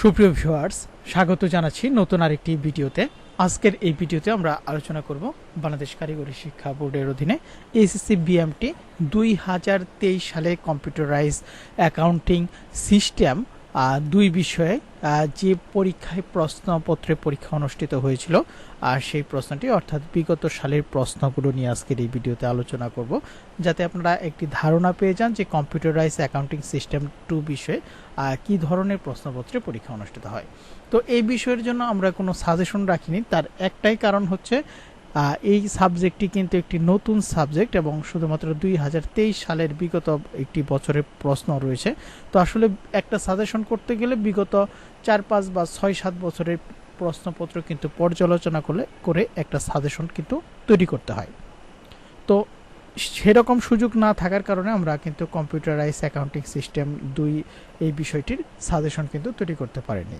সুপ্রিয় ভিউয়ার্স, স্বাগত জানাচ্ছি নতুন আরেকটি ভিডিওতে। আজকের এই ভিডিওতে আমরা আলোচনা করব বাংলাদেশ কারিগরি শিক্ষা বোর্ডের অধীনে এসএসসি বিএমটি দুই হাজার তেইশ সালে কম্পিউটারাইজ অ্যাকাউন্টিং সিস্টেম দুই বিষয়ে যে পরীক্ষায় প্রশ্নপত্রে পরীক্ষা অনুষ্ঠিত হয়েছিল আর সেই প্রশ্নটি, অর্থাৎ বিগত সালের প্রশ্নগুলো নিয়ে আজকের এই ভিডিওতে আলোচনা করব। যাতে আপনারা একটি ধারণা পেয়ে যান যে কম্পিউটারাইজ অ্যাকাউন্টিং সিস্টেম টু বিষয়ে কি ধরনের প্রশ্নপত্রে পরীক্ষা অনুষ্ঠিত হয়। তো এই বিষয়ের জন্য আমরা কোনো সাজেশন রাখিনি। তার একটাই কারণ হচ্ছে এই সাবজেক্টটি কিন্তু একটি নতুন সাবজেক্ট এবং শুধুমাত্র দুই হাজার তেইশ সালের বিগত একটি বছরের প্রশ্ন রয়েছে। তো আসলে একটা সাজেশন করতে গেলে বিগত চার, পাঁচ বা ছয়, সাত বছরের প্রশ্নপত্র কিন্তু পর্যালোচনা করলে, করে একটা সাজেশন কিন্তু তৈরি করতে হয়। তো সেরকম সুযোগ না থাকার কারণে আমরা কিন্তু কম্পিউটারাইজ অ্যাকাউন্টিং সিস্টেম দুই এই বিষয়টির সাজেশন কিন্তু তৈরি করতে পারিনি।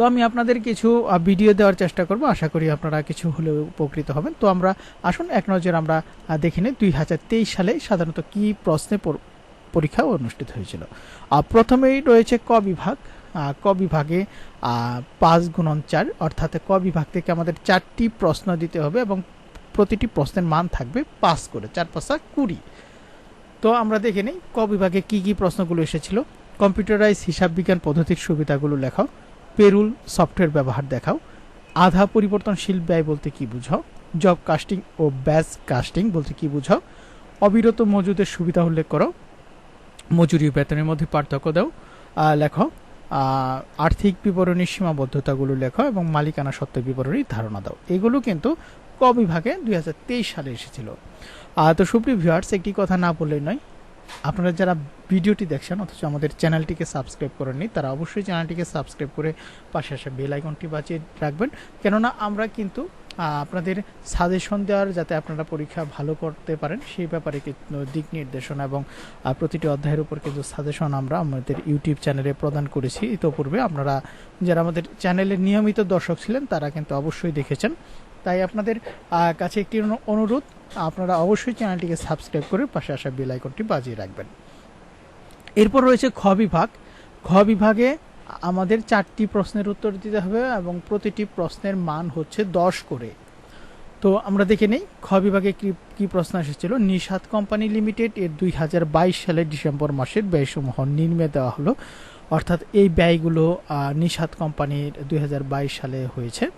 তো আমি আপনাদের কিছু ভিডিও দেওয়ার চেষ্টা করব। আশা করি আপনারা কিছু হলেও উপকৃত হবেন। তো আমরা আসুন, এক নজর আমরা দেখে নিই দুই হাজার তেইশ সালে সাধারণত কি প্রশ্নে পরীক্ষা অনুষ্ঠিত হয়েছিল। প্রথমেই রয়েছে ক বিভাগ। ক বিভাগে পাঁচ গুণন চার, অর্থাৎ ক বিভাগ থেকে আমাদের চারটি প্রশ্ন দিতে হবে এবং প্রতিটি প্রশ্নের মান থাকবে পাঁচ করে, চার পাঁচা কুড়ি। তো আমরা দেখে নিই ক বিভাগে কি কি প্রশ্নগুলো এসেছিল। কম্পিউটারাইজ হিসাব বিজ্ঞান পদ্ধতির সুবিধাগুলো লেখাও। পেরুল সফটওয়্যার ব্যবহার দেখাও। আধা পরিবর্তনশীল ব্যয় বলতে কি বুঝাও? জব কাস্টিং ও ব্যাচ কাস্টিং বলতে কি বুঝাও? অবিরত মজুদের সুবিধা উল্লেখ করো। মজুরি বেতনের মধ্যে পার্থক্য দাও। লেখো আর্থিক বিবরণীর সীমাবদ্ধতাগুলো লেখো এবং মালিকানা সত্ত্ব বিবরণীর ধারণা দাও। এগুলো কিন্তু ক বিভাগে দুই সালে এসেছিল। তো সুপ্রিয় ভিউয়ার্স একটি কথা না বললেই নয় আপনারা যারা ভিডিওটি দেখছেন, অথচ আমাদের চ্যানেলটিকে সাবস্ক্রাইব করেননি, তারা অবশ্যই চ্যানেলটিকে সাবস্ক্রাইব করে পাশে আসা বেল আইকনটি বাজিয়ে রাখবেন। কেননা আমরা কিন্তু আপনাদের সাজেশন দেওয়ার যাতে আপনারা পরীক্ষা ভালো করতে পারেন, সেই ব্যাপারে কিন্তু দিক নির্দেশনা এবং প্রতিটি অধ্যায়ের উপর কিন্তু সাজেশন আমরা আমাদের ইউটিউব চ্যানেলে প্রদান করেছি। ইতোপূর্বে আপনারা যারা আমাদের চ্যানেলের নিয়মিত দর্শক ছিলেন, তারা কিন্তু অবশ্যই দেখেছেন। তাই আপনাদের কাছে একটি অনু- অনুরোধ, আপনারা অবশ্যই চ্যানেলটিকে সাবস্ক্রাইব করে পাশে আসা বেল আইকনটি বাজিয়ে রাখবেন। এরপর রয়েছে খ বিভাগ। খ বিভাগে আমাদের চারটি প্রশ্নের উত্তর দিতে হবে এবং প্রতিটি প্রশ্নের মান হচ্ছে দশ করে। তো আমরা দেখে নেই, খ বিভাগে কি কি প্রশ্ন এসেছিল? নিষাদ কোম্পানি লিমিটেড এর দুই হাজার বাইশ সালের ডিসেম্বর মাসের ব্যয়সমূহ নির্মে দেওয়া হলো। অর্থাৎ এই ব্যয়গুলো নিষাদ কোম্পানির দুই হাজার বাইশ সালে হয়েছে।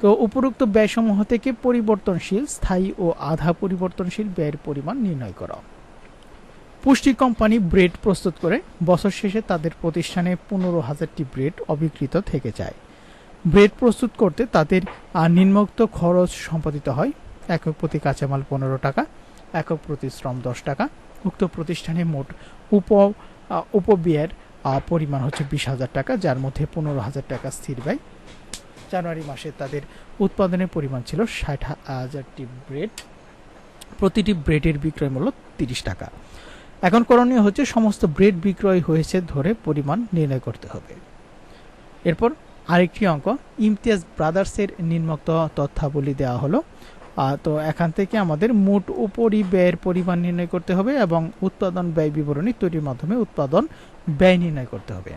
তো উপরোক্ত ব্যয়সমূহ থেকে পরিবর্তনশীল, স্থায়ী ও আধা পরিবর্তনশীল ব্যয়ের পরিমাণ নির্ণয় করা। পুষ্টি কোম্পানি ব্রেড প্রস্তুত করে, বছর শেষে তাদের প্রতিষ্ঠানে পনেরো হাজারটি ব্রেড অবিকৃত থেকে যায়। ব্রেড প্রস্তুত করতে তাদের নিম্নোক্ত খরচ সম্পাদিত হয়, একক প্রতি কাঁচামাল পনেরো টাকা, একক প্রতি শ্রম দশ টাকা, উক্ত প্রতিষ্ঠানে মোট উপ উপব্যয়ের পরিমাণ হচ্ছে বিশ হাজার টাকা, যার মধ্যে পনেরো হাজার টাকা স্থির ব্যয়। জানুয়ারি মাসে তাদের উৎপাদনের পরিমাণ ছিল ষাট হাজারটি ব্রেড। প্রতিটি ব্রেডের বিক্রয় মূল্য তিরিশ টাকা। এখন করণীয় হচ্ছে সমস্ত ব্রেড বিক্রয় হয়েছে ধরে পরিমাণ নির্ণয় করতে হবে। এরপর আরেকটি অঙ্ক, ইমতিয়াজ ব্রাদার্সের নিম্নোক্ত তথ্যাবলী দেওয়া হলো। তো এখান থেকে আমাদের মোট উপরি ব্যয়ের পরিমাণ নির্ণয় করতে হবে এবং উৎপাদন ব্যয় বিবরণী তৈরির মাধ্যমে উৎপাদন ব্যয় নির্ণয় করতে হবে।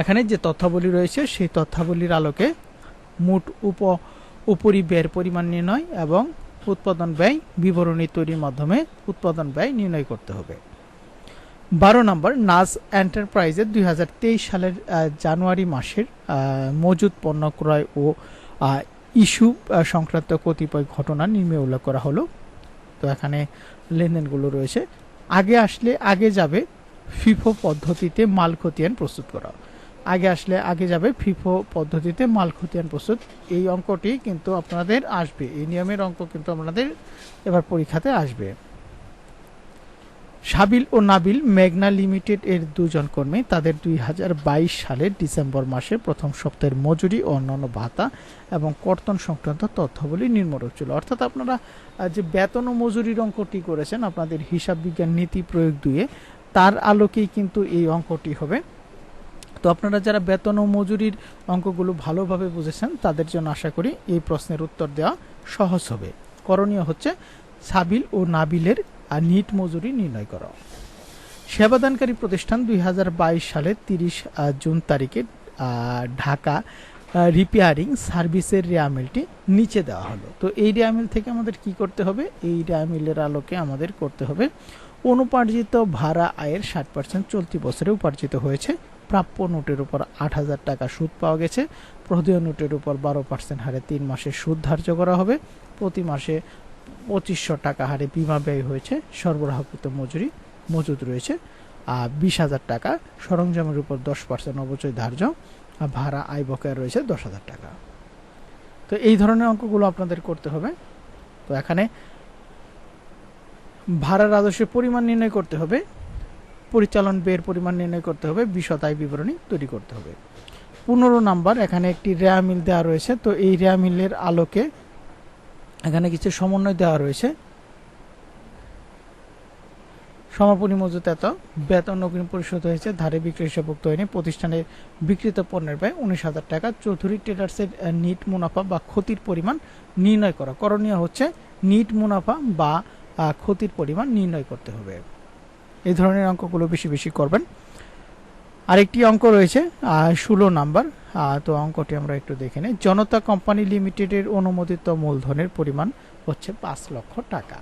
এখানে যে তথ্যাবলী রয়েছে, সেই তথ্যাবলীর আলোকে মোট উপ, উপরি ব্যয়ের পরিমাণ নির্ণয় এবং উৎপাদন ব্যয় বিবরণী তৈরির মাধ্যমে উৎপাদন ব্যয় নির্ণয় করতে হবে। বারো নম্বর, নাজ এন্টারপ্রাইজের দুই হাজার তেইশ সালের জানুয়ারি মাসের মজুদ পণ্য ক্রয় ও ইস্যু সংক্রান্ত কতিপয় ঘটনা নিম্নে উল্লেখ করা হলো। তো এখানে লেনদেনগুলো রয়েছে। আগে আসলে আগে যাবে ফিফো পদ্ধতিতে মাল খতিয়ান প্রস্তুত করা। আগে আসলে আগে যাবে ফিফো পদ্ধতিতে মাল খতিয়ান প্রস্তুত। এই অঙ্কটি কিন্তু আপনাদের আসবে। এই নিয়মের অঙ্ক কিন্তু আপনাদের এবার পরীক্ষাতে আসবে। সাবিল ও নাবিল মেঘনা লিমিটেড এর দুজন কর্মী তাদের দুই হাজার বাইশ সালের ডিসেম্বর মাসের প্রথম সপ্তাহের মজুরি ও অন্যান্য ভাতা এবং কর্তন সংক্রান্ত তথ্যাবলী নির্মূলক ছিল। অর্থাৎ আপনারা যে বেতন ও মজুরির অঙ্কটি করেছেন, আপনাদের হিসাব বিজ্ঞান নীতি প্রয়োগ দুয়ে তার আলোকেই কিন্তু এই অঙ্কটি হবে। তো আপনারা যারা বেতন ও মজুরির অঙ্কগুলো ভালোভাবে বুঝেছেন, তাদের জন্য আশা করি এই প্রশ্নের উত্তর দেওয়া সহজ হবে। করণীয় হচ্ছে সাবিল ও নাবিলের আর নিট মজুরি নির্ণয় করা। সেবাদানকারী প্রতিষ্ঠান দুই সালে তিরিশ জুন তারিখে ঢাকা রিপেয়ারিং সার্ভিসের রেয়ামিলটি নিচে দেওয়া হলো। তো এই রেয়ামিল থেকে আমাদের কি করতে হবে? এই রেয়ামিলের আলোকে আমাদের করতে হবে, অনুপার্জিত ভাড়া আয়ের ষাট পার্সেন্ট চলতি বছরে উপার্জিত হয়েছে প্রাপ্য নোটের উপর আট হাজার টাকা সুদ পাওয়া গেছে। প্রদেয় নোটের উপর বারো পার্সেন্ট হারে তিন মাসের সুদ ধার্য করা হবে। প্রতি মাসে পঁচিশশো টাকা হারে বিমা ব্যয় হয়েছে। সরবরাহকৃত মজুরি মজুদ রয়েছে। আর বিশ হাজার টাকা সরঞ্জামের উপর দশ পার্সেন্ট অবচয় ধার্য। আর ভাড়া আয় বকেয়া রয়েছে দশ হাজার টাকা। তো এই ধরনের অঙ্কগুলো আপনাদের করতে হবে। তো এখানে ভাড়া রাজস্বের পরিমাণ নির্ণয় করতে হবে। পরিচালন ব্যয়ের পরিমাণ নির্ণয় করতে হবে বিশদ আয় বিবরণী তৈরি করতে হবে। পনেরো নাম্বার, এখানে একটি রেয়া মিল দেওয়া রয়েছে, তো এই রেয়া মিলের আলোকে এখানে কিছু সমন্বয় দেওয়া রয়েছে। সমাপনী মজুত এত, বেতন অগ্রিম পরিশোধ হয়েছে, ধারে বিক্রি হিসাবভুক্ত হয়নি প্রতিষ্ঠানের বিক্রিত পণ্যের ব্যয় উনিশ হাজার টাকা, চৌধুরী ট্রেডার্সের নিট মুনাফা বা ক্ষতির পরিমাণ নির্ণয় করা। করণীয় হচ্ছে, নিট মুনাফা বা ক্ষতির পরিমাণ নির্ণয় করতে হবে। এই ধরনের অঙ্কগুলো বেশি বেশি করবেন। আরেকটি অঙ্ক রয়েছে ষোলো নাম্বার। তো অঙ্কটি আমরা একটু দেখে নিই। জনতা কোম্পানি লিমিটেডের অনুমোদিত মূলধনের পরিমাণ হচ্ছে পাঁচ লক্ষ টাকা,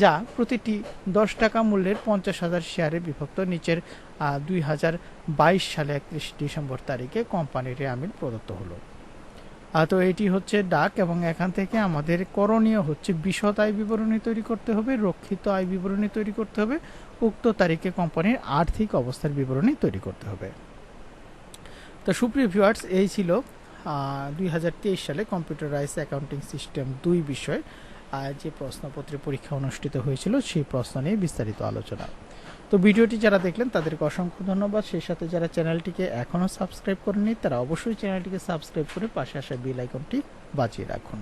যা প্রতিটি দশ টাকা মূল্যের পঞ্চাশ হাজার শেয়ারে বিভক্ত। নিচের দুই হাজার বাইশ সালে একত্রিশ ডিসেম্বর তারিখে কোম্পানির রেয়ামিল প্রদত্ত হলো। তো এটি হচ্ছে ডাক এবং এখান থেকে আমাদের করণীয় হচ্ছে বিশদ আয় বিবরণী তৈরি করতে হবে, রক্ষিত আয় বিবরণী তৈরি করতে হবে, উক্ত তারিখে কোম্পানির আর্থিক অবস্থার বিবরণী তৈরি করতে হবে। তো সুপ্রিয় ভিউয়ার্স, এই ছিল দুই হাজার তেইশ সালে কম্পিউটারাইজ অ্যাকাউন্টিং সিস্টেম দুই বিষয় যে প্রশ্নপত্রে পরীক্ষা অনুষ্ঠিত হয়েছিল সেই প্রশ্ন নিয়ে বিস্তারিত আলোচনা। তো ভিডিওটি যারা দেখলেন, তাদেরকে অসংখ্য ধন্যবাদ। সেই সাথে যারা চ্যানেলটিকে এখনও সাবস্ক্রাইব করেনি তারা অবশ্যই চ্যানেলটিকে সাবস্ক্রাইব করে পাশে আসা বেল আইকনটি বাজিয়ে রাখুন।